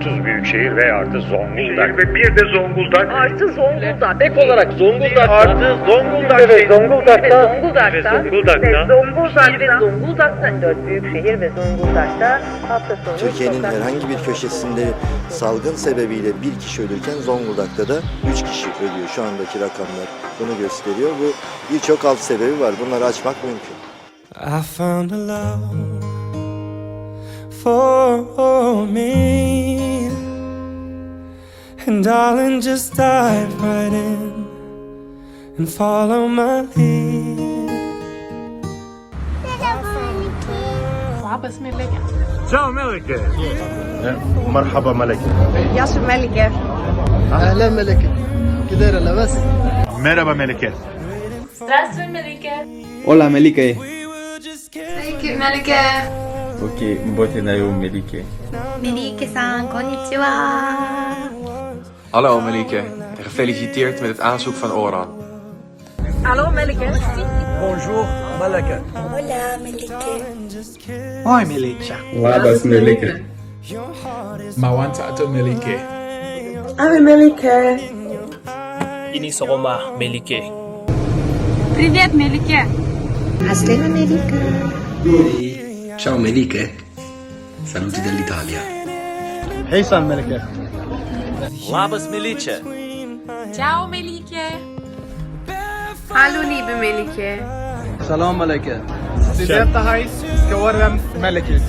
30 büyükşehir ve artı Zonguldak. Ve bir de Zonguldak. Artı Zonguldak. Ek olarak Zonguldak'ta Artı Zonguldak. Ve Zonguldak'ta Zonguldak'ta Ve Zonguldak'ta. Zonguldak ve Zonguldak'ta dört büyük şehir ve Zonguldak'ta hafta sonu Türkiye'nin herhangi bir köşesinde salgın sebebiyle bir kişi ölürken Zonguldak'ta da 3 kişi ölüyor. Şu andaki rakamlar bunu gösteriyor. Bu birçok alt sebebi var. Bunları açmak mümkün. I found a love for me. And darling, just dive right in and follow my lead. Ciao Melike. مرحبا ملكة Yasir Melike. أهلا ملكة كده يا لباس Merhaba Melike. Здравствуй, Melike. Hola Melike. Thank you, Melike. Ok, mbote na yo Melike. Melike-san, konnichiwa. Hallo Melike, gefeliciteerd met het aanzoek van Oran. Hallo Melike. Bonjour Melike. Hola Melike. Hoi Melike. Labas Melike. Mawanta ato Melike. Ave Melike. Ini Soroma Melike. Привет, Melike. Aslema Melike. Ciao Melike. Saluti dall'Italia. Hey San Melike. Labas Melike. Ciao Melike. Hallo liebe Melike. Salam Melike. Sie wird heißt geworden Melike.